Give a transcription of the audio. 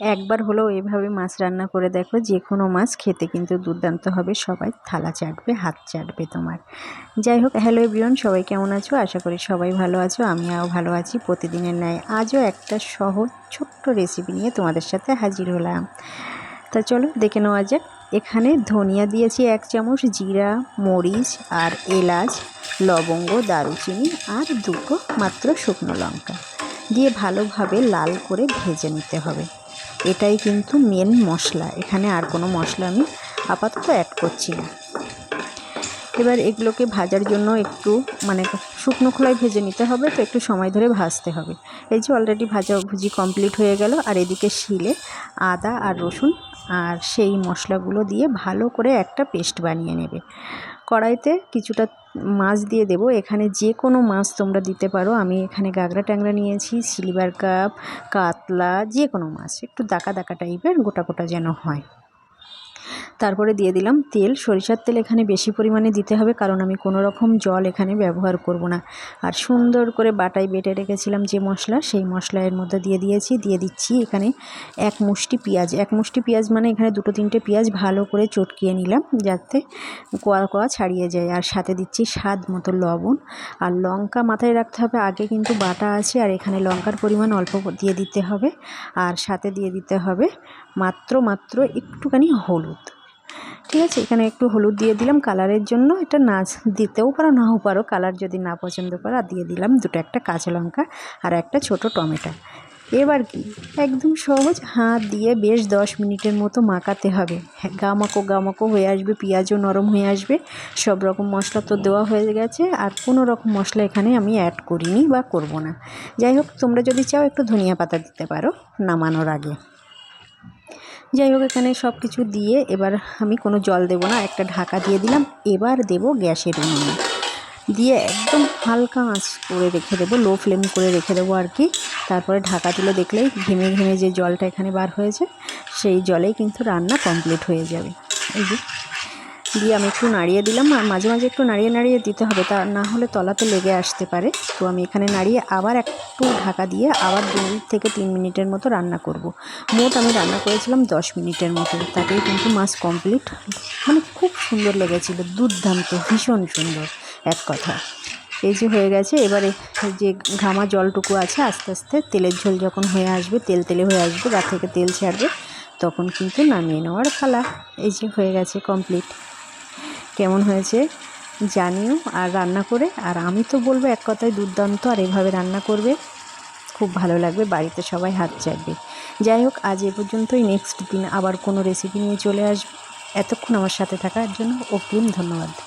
একবার হলেও এভাবে মাছ রান্না করে দেখো যে কোনো মাছ খেতে কিন্তু দুর্দান্ত হবে। সবাই থালা চাটবে, হাত চাটবে তোমার। যাই হোক হ্যালো এভরিওয়ান সবাই কেমন আছো? আশা করি সবাই ভালো আছো, আমিও ভালো আছি। প্রতিদিনের ন্যায় আজও একটা সহজ, ছোট্ট রেসিপি নিয়ে তোমাদের সাথে হাজির হলাম। তা চলো, দেখে নেওয়া যাক। এখানে ধনিয়া দিয়েছি এক চামচ, জিরা, মরিচ আর এলাচ, লবঙ্গ, দারুচিনি আর দুটো মাত্র শুকনো লঙ্কা। দিয়ে ভালোভাবে লাল করে ভেজে নিতে হবে। এটাই কিন্তু মেন মশলা। এখানে আর কোনো মশলা আমি আপাতত অ্যাড করছি না। এবার এগুলোকে ভাজার জন্য একটু মানে শুকনো খোলায় ভেজে নিতে হবে, তো একটু সময় ধরে ভাজতে হবে। এই যে অলরেডি ভাজা ভুজি কমপ্লিট হয়ে গেল, আর এদিকে শিলে আদা আর রসুন আর সেই মশলাগুলো দিয়ে ভালো করে একটা পেস্ট বানিয়ে নেবে। কড়াইতে কিছুটা মাছ দিয়ে দেবো। এখানে যে কোনো মাছ তোমরা দিতে পারো। আমি এখানে গাগরা ট্যাংরা নিয়েছি, সিলভার কাপ, কাতলা যে কোনো মাছ। একটু দাকা দাকা টাইপের, গোটা গোটা যেন হয়। তারপরে দিয়ে দিলাম তেল। সরিষার তেল এখানে বেশি পরিমাণে দিতে হবে, কারণ আমি কোনো রকম জল এখানে ব্যবহার করব না। আর সুন্দর করে বাটাই বেটে রেখেছিলাম যে মশলা, সেই মশলা এর মধ্যে দিয়ে দিয়েছি। দিয়ে দিচ্ছি এখানে এক মুষ্টি পেঁয়াজ। এক মুষ্টি পেঁয়াজ মানে এখানে দুটো তিনটে পেঁয়াজ ভালো করে চটকিয়ে নিলাম যাতে কোয়া কোয়া ছাড়িয়ে যায়। আর সাথে দিচ্ছি স্বাদ মতো লবণ। আর লঙ্কা মাথায় রাখতে হবে, আগে কিন্তু বাটা আছে, আর এখানে লঙ্কার পরিমাণ অল্প দিয়ে দিতে হবে। আর সাথে দিয়ে দিতে হবে মাত্র মাত্র একটুখানি হলুদ। ঠিক আছে? এখানে একটু হলুদ দিয়ে দিলাম কালারের জন্য। এটা না দিতেও পারো, নাও পারো। কালার যদি না পছন্দ করো, আর দিয়ে দিলাম দুটো একটা কাঁচা লঙ্কা আর একটা ছোট টমেটো। এবার কি? একদম সহজ হাত দিয়ে বেশ দশ মিনিটের মতো মাখাতে হবে। হ্যাঁ গামাকো গামাকো হয়ে আসবে, পেঁয়াজও নরম হয়ে আসবে। সব রকম মশলা তো দেওয়া হয়ে গেছে। আর কোনো রকম মশলা এখানে আমি অ্যাড করিনি বা করব না। যাই হোক, তোমরা যদি চাও একটু ধনিয়া পাতা দিতে পারো নামানোর আগে। যাই হোক, এখানে সব কিছু দিয়ে এবার আমি কোনো জল দেবো না, একটা ঢাকা দিয়ে দিলাম। এবার দেব গ্যাসের উনুনে। দিয়ে একদম হালকা আঁচ করে রেখে দেবো লো ফ্লেম করে রেখে দেবো আর কি। তারপরে ঢাকা তুলে দেখলেই ঘেমে ঘেমে যে জলটা এখানে বার হয়েছে, সেই জলেই কিন্তু রান্না কমপ্লিট হয়ে যাবে। এই যে, দিয়ে আমি একটু নাড়িয়ে দিলাম। আর মাঝে মাঝে একটু নাড়িয়ে নাড়িয়ে দিতে হবে, তা না হলে তলাতে লেগে আসতে পারে। তো আমি এখানে নাড়িয়ে আবার একটু ঢাকা দিয়ে আবার দু মিনিট থেকে তিন মিনিটের মতো রান্না করব। মোট আমি রান্না করেছিলাম দশ মিনিটের মতো। তাতেই কিন্তু মাছ কমপ্লিট মানে খুব সুন্দর লেগেছিল, দুর্দান্ত, ভীষণ সুন্দর, এক কথা। এই যে হয়ে গেছে, এবারে যে ঘামা জলটুকু আছে, আস্তে আস্তে তেলের ঝোল যখন হয়ে আসবে, তেল তেলে হয়ে আসবে গা থেকে তেল ছাড়বে, তখন কিন্তু নামিয়ে নেওয়ার ফালা এই যে হয়ে গেছে কমপ্লিট কেমন হয়েছে? জানিও আর রান্না করে। আর আমি তো বলব এক কথায় দুর্দান্ত, আর এভাবে রান্না করবে খুব ভালো লাগবে, বাড়িতে সবাই হাত চাটবে। যাই হোক, আজ এ পর্যন্তই। নেক্সট দিন আবার কোনো রেসিপি নিয়ে চলে আসবে। এতক্ষণ আমার সাথে থাকার জন্য অগ্রিম ধন্যবাদ।